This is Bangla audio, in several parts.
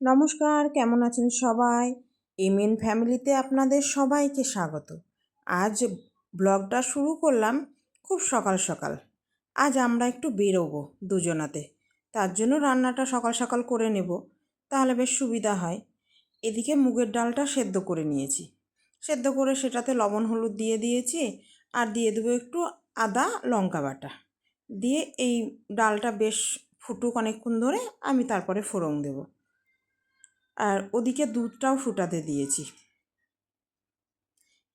নমস্কার, কেমন আছেন সবাই? এমএন ফ্যামিলিতে আপনাদের সবাইকে স্বাগত। আজ ব্লগটা শুরু করলাম খুব সকাল সকাল। আজ আমরা একটু বেরোবো দুজনাতে। তার জন্য রান্নাটা সকাল সকাল করে নেব, তাহলে বেশ সুবিধা হয়। এদিকে মুগের ডালটা সেদ্ধ করে নিয়েছি। সেদ্ধ করে সেটাতে লবণ, হলুদ দিয়ে দিয়েছি আর দিয়ে দেবো একটু আদা, লঙ্কা বাটা। দিয়ে এই ডালটা বেশ ফুটুক অনেকক্ষণ ধরে, আমি তারপরে ফোড়ন দেবো। আর ওদিকে দুধটাও ফুটাতে দিয়েছি।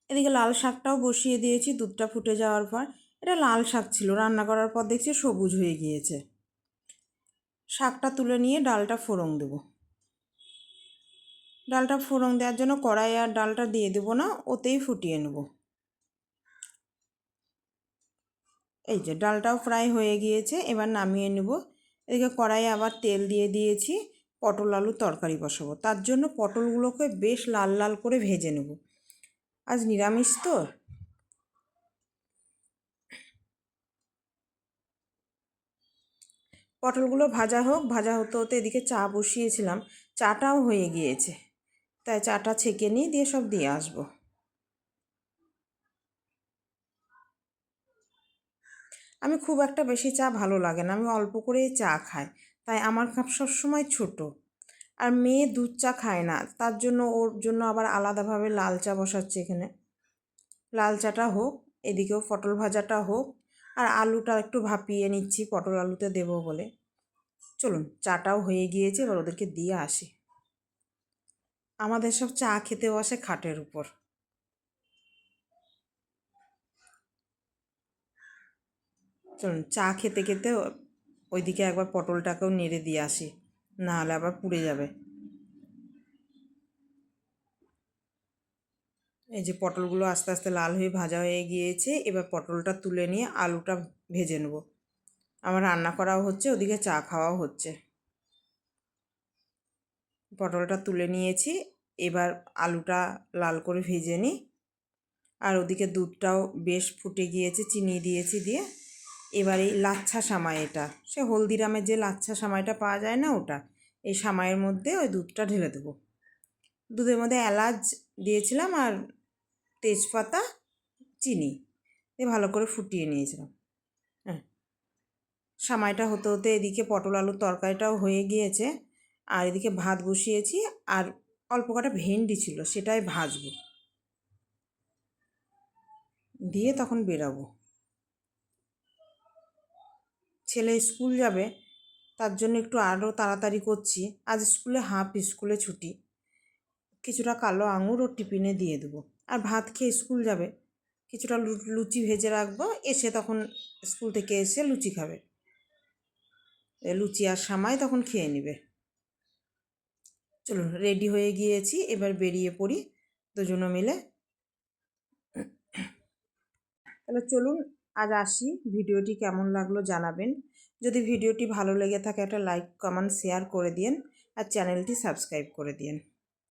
এদিকে লাল শাকটাও বসিয়ে দিয়েছি দুধটা ফুটে যাওয়ার পর। এটা লাল শাক ছিল, রান্না করার পর দেখছি সবুজ হয়ে গিয়েছে। শাকটা তুলে নিয়ে ডালটা ফোড়ন দেবো। ডালটা ফোড়ন দেওয়ার জন্য কড়াই আর ডালটা দিয়ে দেবো না, ওতেই ফুটিয়ে নেব। এই যে ডালটাও ফ্রাই হয়ে গিয়েছে, এবার নামিয়ে নেব। এদিকে কড়াইয়ে আবার তেল দিয়ে দিয়েছি। পটল আলু তরকারি বসাবো। তার জন্য পটলগুলোকে বেশ লাল লাল করে ভেজে নেব। আজ নিরামিষ তো। পটলগুলো ভাজা হোক, ভাজা হতে হতে এদিকে চা বসিয়েছিলাম। চাটাও হয়ে গিয়েছে। তাই চাটা ছেঁকে নিয়ে দিয়ে সব দিয়ে আসব। আমি খুব একটা বেশি চা ভালো লাগে না। আমি অল্প করেই চা খাই। তাই আমার কাপ সবসময় ছোটো। আর মেয়ে দুধ চা খায় না। তার জন্য ওর জন্য আবার আলাদাভাবে লাল চা বসাচ্ছে এখানে। লাল চাটা হোক, এদিকেও পটল ভাজাটা হোক, আর আলুটা একটু ভাপিয়ে নিচ্ছি, পটল আলুতে দেবো বলে। চলুন, চাটাও হয়ে গিয়েছে, এবার ওদেরকে দিয়ে আসি। আমাদের সব চা খেতে বসে খাটের উপর। চলুন, চা খেতে খেতে ওইদিকে একবার পটলটাকেও নেড়ে দিয়ে আসি, নাহলে আবার পুড়ে যাবে। এই যে পটলগুলো আস্তে আস্তে লাল হয়ে ভাজা হয়ে গিয়েছে, এবার পটলটা তুলে নিয়ে আলুটা ভেজে নেব। আমার রান্না করাও হচ্ছে, ওদিকে চা খাওয়াও হচ্ছে। পটলটা তুলে নিয়েছি, এবার আলুটা লাল করে ভেজে নিই। আর ওদিকে দুধটাও বেশ ফুটে গিয়েছে, চিনি দিয়েছি দিয়ে। এবার লাচ্ছা সামাই এটা। সে হলদিরামের যে লাচ্ছা সামাইটা পাওয়া যায় না ওটা, এই সামাইয়ের মধ্যে ওই দুধটা ঢেলে দেবো। দুধের মধ্যে এলাচ দিয়েছিলাম আর তেজপাতা, চিনি দিয়ে ভালো করে ফুটিয়ে নিয়েছিলাম। হ্যাঁ। সামাইটা হতে হতে এদিকে পটল আলুর তরকারিটাও হয়ে গিয়েছে আর এদিকে ভাত বসিয়েছি আর অল্প কটা ভেন্ডি ছিল সেটাই ভাজবো। দিয়ে তখন বেরাবো। ছেলে স্কুল যাবে, তার জন্য একটু আরও তাড়াতাড়ি করছি। আজ স্কুলে হাফ স্কুলে ছুটি। কিছুটা কালো আঙুর ও টিফিনে দিয়ে দেবো। আর ভাত খেয়ে স্কুল যাবে। কিছুটা লুচি ভেজে রাখব। এসে তখন স্কুল থেকে এসে লুচি খাবে। লুচি আর সামাই তখন খেয়ে নেবে। চলুন, রেডি হয়ে গিয়েছি। এবার বেরিয়ে পড়ি দুজনে মিলে। তাহলে চলুন আজ আসি। ভিডিওটি কেমন লাগল জানাবেন। যদি ভিডিওটি ভালো লেগে থাকে একটা লাইক, কমেন্ট, শেয়ার করে দিন আর চ্যানেলটি সাবস্ক্রাইব করে দিন